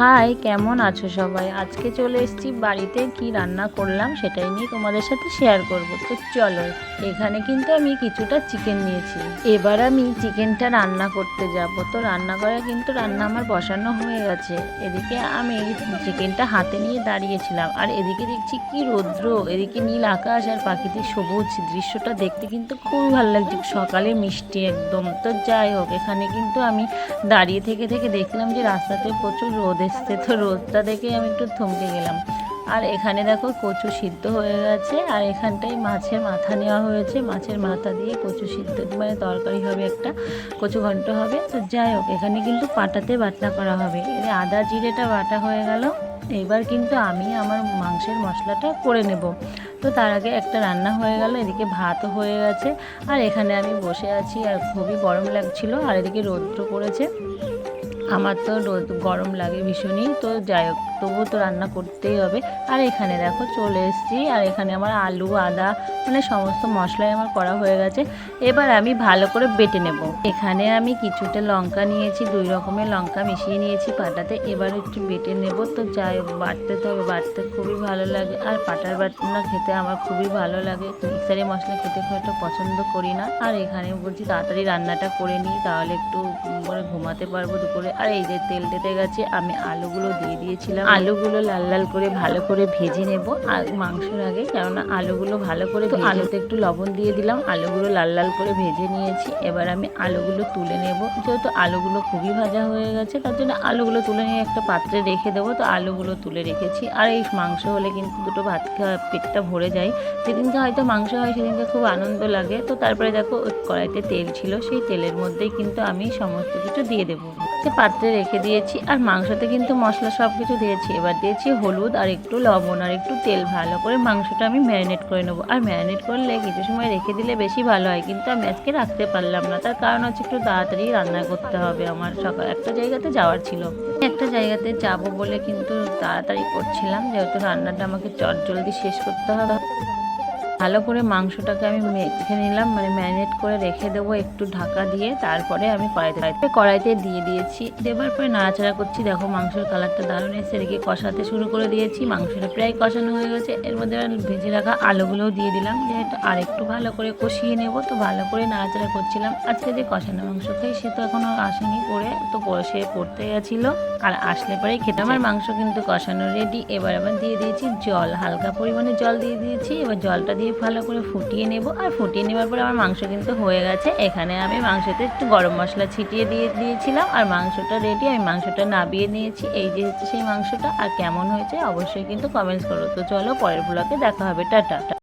High, কেমন আছো সবাই? আজকে চলে এসেছি বাড়িতে কি রান্না করলাম সেটাই নিয়ে তোমাদের সাথে শেয়ার করব। তো চলো, এখানে কিন্তু আমি কিছুটা চিকেন নিয়েছি। এবার আমি চিকেনটা রান্না করতে যাব। তো রান্না করা কিন্তু রান্না আমার বসানো হয়ে গেছে। এদিকে আমি চিকেনটা হাতে নিয়ে দাঁড়িয়েছিলাম। আর এদিকে দেখছি কি রৌদ্র, এদিকে নীল আকাশ আর প্রাকৃতিক সবুজ দৃশ্যটা দেখতে কিন্তু খুবই ভালো লাগছে। সকালে মিষ্টি একদম। তো যাই হোক, এখানে কিন্তু আমি দাঁড়িয়ে থেকে থেকে দেখলাম যে রাস্তাতে প্রচুর রোদ এসছে। তো রোদটা দেখে আমি একটু থমকে গেলাম। আর এখানে দেখো কচু সিদ্ধ হয়ে গেছে, আর এখানটায় মাছের মাথা নেওয়া হয়েছে। মাছের মাথা দিয়ে কচু সিদ্ধ মানে তরকারি হবে একটা, কচু ঘন্ট হবে। তো যাই হোক, এখানে কিন্তু পাটাতে বাটনা করা হবে। এর আদা জিরেটা বাটা হয়ে গেল। এবার কিন্তু আমি আমার মাংসের মশলাটা করে নেব। তো তার আগে একটা রান্না হয়ে গেল, এদিকে ভাতও হয়ে গেছে। আর এখানে আমি বসে আছি, আর খুবই গরম লাগছিল। আর এদিকে রৌদ্র পড়েছে। আমার তো রোদ গরম লাগে ভীষণই, তো যাই হোক, তবুও তো রান্না করতেই হবে। আর এখানে দেখো চলে এসেছি, আর এখানে আমার আলু, আদা মানে সমস্ত মশলাই আমার করা হয়ে গেছে। এবার আমি ভালো করে বেটে নেব। এখানে আমি কিছুটা লঙ্কা নিয়েছি, দুই রকমের লঙ্কা মিশিয়ে নিয়েছি পাটাতে। এবার একটু বেটে নেব, তো যাই হোক, বাটতে তো হবে, বাটতে খুবই ভালো লাগে। আর পাটার বাটনা খেতে আমার খুবই ভালো লাগে। মিক্সারে মশলা খেতে খুব একটা পছন্দ করি না। আর এখানে বলছি তাড়াতাড়ি রান্নাটা করে নিই, তাহলে একটু পরে ঘুমাতে পারব দুপুরে। আর এই যে তেল টেতে গেছে আমি আলুগুলো দিয়ে দিয়েছিলাম। আলুগুলো লাল লাল করে ভালো করে ভেজে নেব। আর মাংসের আগে কেননা আলুগুলো ভালো করে আলুতে একটু লবণ দিয়ে দিলাম। আলুগুলো লাল লাল করে ভেজে নিয়েছি। এবার আমি আলুগুলো তুলে নেব। যেহেতু আলুগুলো খুবই ভাজা হয়ে গেছে তার জন্য আলুগুলো তুলে নিয়ে একটা পাত্রে রেখে দেবো। তো আলুগুলো তুলে রেখেছি। আর এই মাংস হলে কিন্তু দুটো ভাত খাওয়া পেটটা ভরে যায়। যেদিনকে হয়তো মাংস হয় সেদিনকে খুব আনন্দ লাগে। তো তারপরে দেখো ওই কড়াইতে তেল ছিল। সেই তেলের মধ্যেই কিন্তু আমি সমস্ত কিছু দিয়ে দেবো। সে পাত্রে রেখে দিয়েছি আর মাংসতে কিন্তু মশলা সব কিছু দিয়েছি। এবার দিয়েছি হলুদ আর একটু লবণ আর একটু তেল। ভালো করে মাংসটা আমি ম্যারিনেট করে নেব। আর ম্যারিনেট করলে কিছু সময় রেখে দিলে বেশি ভালো হয়। কিন্তু আমি আজকে রাখতে পারলাম না। তার কারণ হচ্ছে একটু তাড়াতাড়ি রান্না করতে হবে আমার। সকাল একটা জায়গাতে যাওয়ার ছিল। একটা জায়গাতে যাব বলে কিন্তু তাড়াতাড়ি করছিলাম। যেহেতু রান্নাটা আমাকে চট জলদি শেষ করতে হবে। ভালো করে মাংসটাকে আমি মেখে নিলাম মানে ম্যারিনেট করে রেখে দেবো একটু ঢাকা দিয়ে, তারপরে আমি কড়াইতে কড়াইতে দিয়ে দিয়েছি, দেবার পরে নাড়াচাড়া করছি। দেখো মাংসের কালারটা দারুণ এসে রেখে কষাতে শুরু করে দিয়েছি। মাংসটা প্রায় কষানো হয়ে গেছে, এর মধ্যে ভেজে রাখা আলুগুলোও দিয়ে দিলাম, যেহেতু আর একটু ভালো করে কষিয়ে নেব, তো ভালো করে নাড়াচাড়া করছিলাম। আজকে যে কষানো মাংস খাই, সে তো এখনও আসেনি পরে তো সে পড়তে গেছিল। আর আসলে পরেই খেতে আমার মাংস কিন্তু কষানো রেডি এবার আবার দিয়ে দিয়েছি জল, হালকা পরিমাণে জল দিয়ে দিয়েছি। এবার জলটা দিয়ে ভালো করে ফুটিয়ে নেব। আর ফুটিয়ে নেবার পরে আমার মাংস কিন্তু হয়ে গেছে। এখানে আমি মাংসতে একটু গরম মশলা ছিটিয়ে দিয়ে দিয়েছিলাম। আর মাংসটা রেডি আমি মাংসটা নাবিয়ে নিয়েছি। এই যে হচ্ছে সেই মাংসটা। আর কেমন হয়েছে অবশ্যই কিন্তু কমেন্টস করো। তো চলো পরের ব্লগে দেখা হবে। টাটা।